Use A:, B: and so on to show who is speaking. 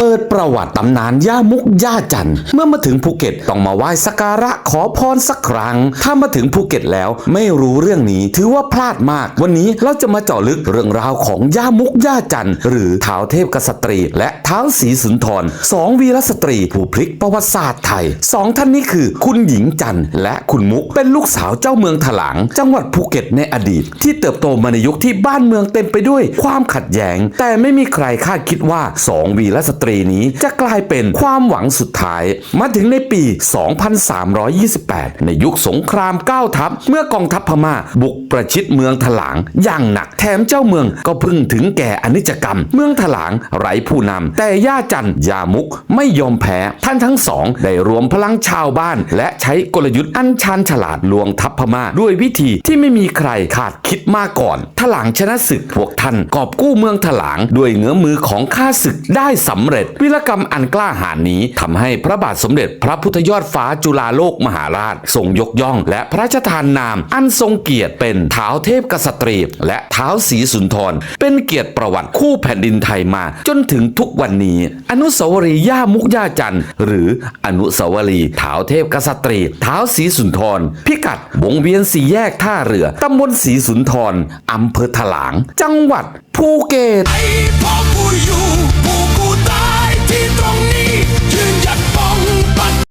A: เปิดประวัติตำนานย่ามุกย่าจันเมื่อมาถึงภูเก็ตต้องมาไหว้สักการะขอพรสักครั้ง ถ้ามาถึงภูเก็ตแล้วไม่รู้เรื่องนี้ ถือว่าพลาดมาก วันนี้เราจะมาเจาะลึกเรื่องราวของย่ามุกย่าจันหรือเท้าเทพกษัตรี และเท้าวศรีสุนทรสองวีรสตรี ผู้พลิกประวัติศาสตร์ไทยสองท่านนี้คือ คุณหญิงจันและคุณมุกเป็นลูกสาวเจ้าเมืองถลาง จังหวัดภูเก็ตในอดีต ที่เติบโตมาในยุคที่บ้านเมืองเต็มไปด้วยความขัดแย้ง แต่ไม่มีใครคาดคิดว่าสองวีรสตรีนี้จะกลายเป็นความหวังสุดท้าย มาถึงในปี 2328 ในยุคสงครามเก้าทัพ เมื่อกองทัพพม่าบุกประชิดเมืองถลางอย่างหนักแถมเจ้าเมืองก็พึ่งถึงแก่อนิจกรรม เมืองถลางไร้ผู้นำแต่ย่าจันยามุกไม่ยอมแพ้ท่านทั้งสอง ได้รวมพลังชาวบ้าน และใช้กลยุทธ์อันชันฉลาดลวงทัพพม่าด้วยวิธีที่ไม่มีใครขาดคิดมาก่อนถลางชนะศึกพวกท่านกอบกู้เมืองถลางด้วยเงื้อมือของข้าศึกได้สำเร็จวิรกรรมอันกล้าหาญนี้ทำให้พระบาทสมเด็จพระพุทธยอดฟ้าจุฬาโลกมหาราชทรงยกย่อง และพระราชทานนามอันทรงเกียรติเป็นเท้าเทพกษัตรี และเท้าศรีสุนทร เป็นเกียรติประวัติคู่แผ่นดินไทยมา จนถึงทุกวันนี้ อนุสาวรีย์ย่ามุกย่าจันทร์หรืออนุสาวรีย์เท้าเทพกษัตรีเท้าศรีสุนทร พิกัดวงเวียนสี่แยกท่าเรือตำบลศรีสุนทรอำเภอถลาง จังหวัดภูเก็ต